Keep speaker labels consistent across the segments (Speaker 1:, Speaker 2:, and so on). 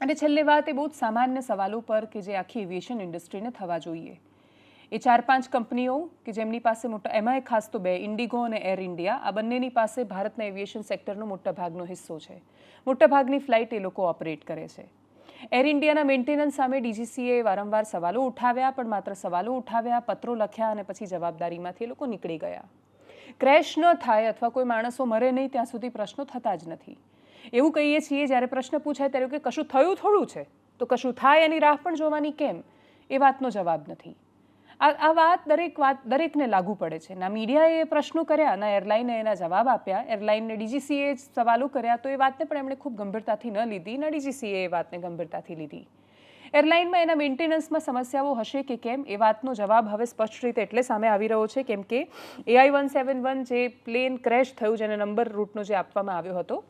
Speaker 1: અને છેલ્લે વાત એ બહુ જ સામાન્ય સવાલો પર કે જે આખી એવિએશન ઇન્ડસ્ટ્રીને થવા જોઈએ. એ ચાર પાંચ કંપનીઓ કે જેમની પાસે મોટા, એમાંય ખાસ તો બે ઇન્ડિગો અને એર ઇન્ડિયા આ બંનેની પાસે ભારતના એવિએશન સેક્ટરનો મોટા ભાગનો હિસ્સો છે. મોટા ભાગની ફ્લાઇટ એ લોકો ઓપરેટ કરે છે. એર ઇન્ડિયાના મેન્ટેનન્સ સામે ડીજીસીએ વારંવાર સવાલો ઉઠાવ્યા, પણ માત્ર સવાલો ઉઠાવ્યા, પત્રો લખ્યા અને પછી જવાબદારીમાંથી એ લોકો નીકળી ગયા. ક્રેશ ન થાય અથવા કોઈ માણસો મરે નહીં, ત્યાં સુધી પ્રશ્નો થતા જ નથી. એવું કહીએ છીએ, જ્યારે પ્રશ્ન પૂછાય ત્યારે કે કશું થયું થોડું છે? તો કશું થાય એની રાહ પણ જોવાની કેમ? એ વાતનો જવાબ નથી. આ આ વાત દરેક વાત, દરેકને લાગુ પડે છે. ના મીડિયાએ પ્રશ્નો કર્યા, ના એરલાઈને એના જવાબ આપ્યા. એરલાઇનને ડીજીસીએ સવાલો કર્યા, તો એ વાતને પણ એમણે ખૂબ ગંભીરતાથી ન લીધી. ના ડીજીસીએ એ વાતને ગંભીરતાથી લીધી. એરલાઇનમાં એના મેન્ટેનન્સમાં સમસ્યાઓ હશે કે કેમ? એ વાતનો જવાબ હવે સ્પષ્ટ રીતે એટલે સામે આવી રહ્યો છે, કેમ કે એઆઈ વન સેવન વન જે પ્લેન ક્રેશ થયું, જેને નંબર રૂટનો જે આપવામાં આવ્યો હતો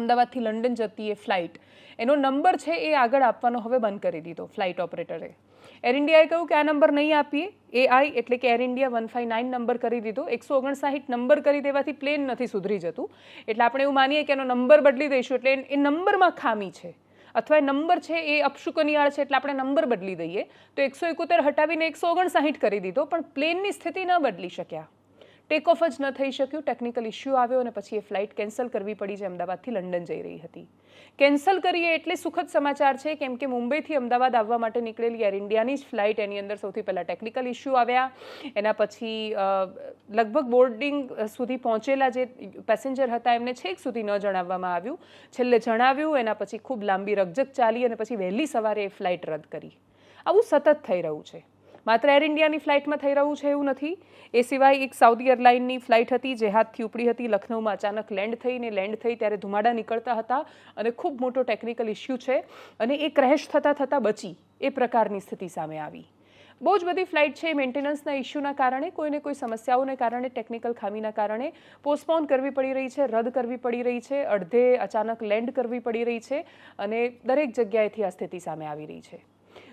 Speaker 1: અમદાવાદથી લંડન જતી એ ફ્લાઇટ એનો નંબર છે એ આગળ આપવાનો હવે બંધ કરી દીધો ફ્લાઇટ ઓપરેટરે એર ઇન્ડિયાએ કહ્યું કે આ નંબર નહીં આપીએ. એઆઈ એટલે કે air India one five nine number કરી દીધો. એકસો ઓગણસાઠ નંબર કરી દેવાથી પ્લેન નથી સુધરી જતું. એટલે આપણે એવું માનીએ કે એનો નંબર બદલી દઈશું એટલે એ નંબરમાં ખામી છે. અથવા એ નંબર છે એ અપશુકનિયાળ છે એટલે આપણે નંબર બદલી દઈએ. તો એકસો એકોતેર હટાવીને એકસો ઓગણસાઠ કરી દીધો, પણ પ્લેનની સ્થિતિ ન બદલી શક્યા. ટેક ઓફ જ ન થઈ શક્યું ટેકનિકલ ઇસ્યુ આવ્યો અને પછી એ ફ્લાઇટ કેન્સલ કરવી પડી જે અમદાવાદથી લંડન જઈ રહી હતી. કેન્સલ કરીએ એટલે સુખદ સમાચાર છે કેમ કે મુંબઈથી અમદાવાદ આવવા માટે નીકળેલી એર ઇન્ડિયાની જ ફ્લાઇટ એની અંદર સૌથી પહેલાં ટેકનિકલ ઇસ્યુ આવ્યા. એના પછી લગભગ બોર્ડિંગ સુધી પહોંચેલા જે પેસેન્જર હતા એમને છેક સુધી ન જણાવવામાં આવ્યું. છેલ્લે જણાવ્યું, એના પછી ખૂબ લાંબી રકઝક ચાલી અને પછી વહેલી સવારે એ ફ્લાઇટ રદ કરી. આવું સતત થઈ રહ્યું છે. માત્ર એર ઇન્ડિયાની ફ્લાઇટમાં થઈ રહ્યું છે એવું નથી. એ સિવાય એક સાઉદી એરલાઇનની ફ્લાઇટ હતી, જે હાથથી ઉપડી હતી લખનૌમાં અચાનક લેન્ડ થઈ ને લેન્ડ થઈ ત્યારે ધુમાડા નીકળતા હતા અને ખૂબ મોટો ટેકનિકલ ઇસ્યુ છે અને એ ક્રેશ થતાં થતાં બચી, એ પ્રકારની સ્થિતિ સામે આવી. બહુ જ બધી ફ્લાઇટ છે, મેન્ટેનન્સના ઇસ્યુના કારણે, કોઈને કોઈ સમસ્યાઓને કારણે, ટેકનિકલ ખામીના કારણે પોસ્ટપોન કરવી પડી રહી છે, રદ કરવી પડી રહી છે, અડધે અચાનક લેન્ડ કરવી પડી રહી છે અને દરેક જગ્યાએથી આ સ્થિતિ સામે આવી રહી છે.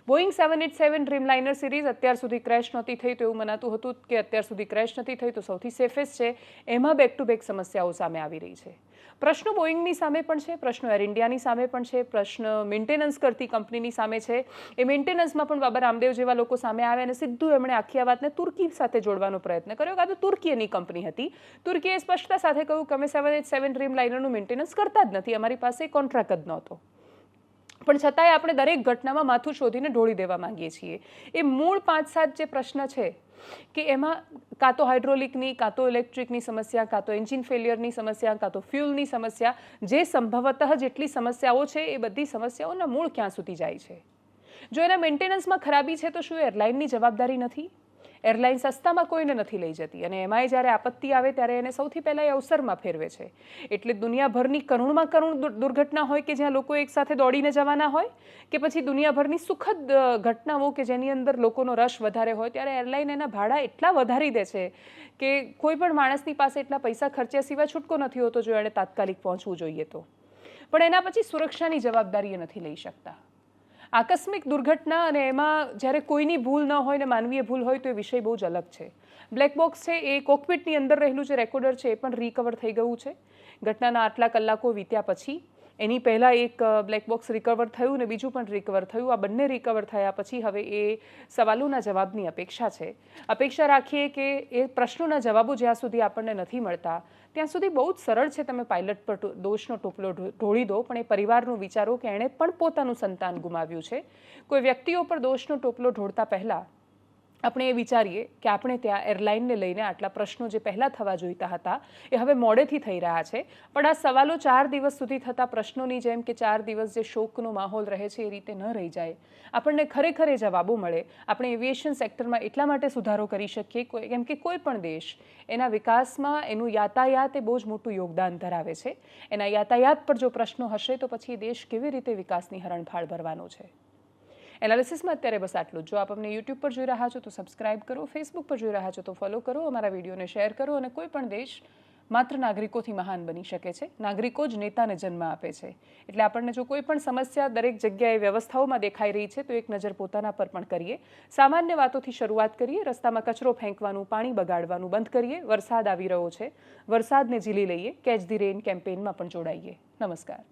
Speaker 1: Boeing seven eight seven Dreamliner series અત્યાર સુધી ક્રેશ નહોતી થઈ તો એવું મનાતું હતું કે અત્યાર સુધી ક્રેશ નથી થઈ તો સૌથી સેફેસ્ટ છે. એમાં બેક ટુ બેક સમસ્યાઓ સામે આવી રહી છે. પ્રશ્નો બોઈંગની સામે પણ છે, પ્રશ્નો એર ઇન્ડિયાની સામે પણ છે, પ્રશ્ન મેન્ટેનન્સ કરતી કંપનીની સામે છે. એ મેન્ટેનન્સમાં પણ બાબા રામદેવ જેવા લોકો સામે આવે અને સીધું એમણે આખી આ વાતને તુર્કી સાથે જોડવાનો પ્રયત્ન કર્યો. કાં તો તુર્કીની કંપની હતી. તુર્કીએ સ્પષ્ટતા સાથે કહ્યું કે અમે સેવન એટ સેવન ડ્રીમ લાઇનરનું મેન્ટેનન્સ કરતા જ નથી. અમારી પાસે કોન્ટ્રાક્ટ જ નહોતો. પણ છતાંય આપણે દરેક ઘટનામાં માથું શોધીને ઢોળી દેવા માંગીએ છીએ. એ મૂળ પાંચ સાત જે પ્રશ્ન છે, કે એમાં કાં તો હાઇડ્રોલિકની, કાં તો ઇલેક્ટ્રિકની સમસ્યા, કાં તો એન્જિન ફેલિયરની સમસ્યા, કાં તો ફ્યુલની સમસ્યા, જે સંભવતઃ જેટલી સમસ્યાઓ છે એ બધી સમસ્યાઓના મૂળ ક્યાં સુધી જાય છે? જો એના મેન્ટેનન્સમાં ખરાબી છે તો શું એરલાઇનની જવાબદારી નથી? એરલાઇન સસ્તામાં કોઈને નથી લઈ જતી અને એમાંય જ્યારે આપત્તિ આવે ત્યારે એને સૌથી પહેલાં એ અવસરમાં ફેરવે છે. એટલે દુનિયાભરની કરુણમાં કરુણ દુર્ઘટના હોય કે જ્યાં લોકો એકસાથે દોડીને જવાના હોય કે પછી દુનિયાભરની સુખદ ઘટનાઓ કે જેની અંદર લોકોનો રશ વધારે હોય ત્યારે એરલાઇન એના ભાડા એટલા વધારી દે છે કે કોઈ પણ માણસની પાસે એટલા પૈસા ખર્ચ્યા સિવાય છૂટકો નથી હોતો જો એણે તાત્કાલિક પહોંચવું જોઈએ તો. પણ એના પછી સુરક્ષાની જવાબદારી એ નથી લઈ શકતા. આકસ્મિક દુર્ઘટના અને એમાં જ્યારે કોઈની ભૂલ ન હોય ને માનવીય ભૂલ હોય તો એ વિષય બહુ જ અલગ છે. બ્લેક બોક્સ છે, એ કોકપિટની અંદર રહેલું જે રેકોર્ડર છે, એ પણ રિકવર થઈ ગયું છે. ઘટનાના આટલા કલાકો વીત્યા પછી એની પહેલાં એક બ્લેક બોક્સ રિકવર થયું ને બીજું પણ રિકવર થયું. આ બંને રિકવર થયા પછી હવે એ સવાલોના જવાબની અપેક્ષા છે. અપેક્ષા રાખીએ કે એ પ્રશ્નોના જવાબો જ્યાં સુધી આપણને નથી મળતા, ત્યાં સુધી બહુ જ સરળ છે તમે પાયલટ પર દોષનો ટોપલો ઢોળી દો, પણ એ પરિવારનું વિચારો કે એણે પણ પોતાનું સંતાન ગુમાવ્યું છે. કોઈ વ્યક્તિઓ પર દોષનો ટોપલો ઢોળતા પહેલાં આપણે એ વિચારીએ કે આપણે ત્યાં એરલાઇનને લઈને આટલા પ્રશ્નો જે પહેલાં થવા જોઈતા હતા, એ હવે મોડેથી થઈ રહ્યા છે. પણ આ સવાલો ચાર દિવસ સુધી થતા પ્રશ્નોની જેમ કે ચાર દિવસ જે શોકનો માહોલ રહે છે એ રીતે ન રહી જાય. આપણને ખરેખર એ જવાબો મળે. આપણે એવિએશન સેક્ટરમાં એટલા માટે સુધારો કરી શકીએ કેમ કે કોઈ પણ દેશ એના વિકાસમાં એનું યાતાયાત એ બહુ જ મોટું યોગદાન ધરાવે છે. એના યાતાયાત પર જો પ્રશ્નો હશે તો પછી દેશ કેવી રીતે વિકાસની હરણફાળ ભરવાનો છે? એનાલિસિસમાં અત્યારે બસ આટલું જો. આપ અમને યુટ્યુબ પર જોઈ રહ્યા છો તો સબસ્ક્રાઇબ કરો ફેસબુક પર જોઈ રહ્યા છો તો ફોલો કરો, અમારા વિડીયોને શેર કરો અને કોઈ પણ દેશ માત્ર નાગરિકોથી મહાન બની શકે છે. નાગરિકો જ નેતાને જન્મ આપે છે. એટલે આપણને જો કોઈ પણ સમસ્યા દરેક જગ્યાએ વ્યવસ્થાઓમાં દેખાઈ રહી છે તો એક નજર પોતાના પર પણ કરીએ. સામાન્ય વાતોથી શરૂઆત કરીએ. રસ્તામાં કચરો ફેંકવાનું, પાણી બગાડવાનું બંધ કરીએ. વરસાદ આવી રહ્યો છે. વરસાદને ઝીલી લઈએ. કેચ ધી રેન કેમ્પેઇનમાં પણ જોડાઈએ. નમસ્કાર.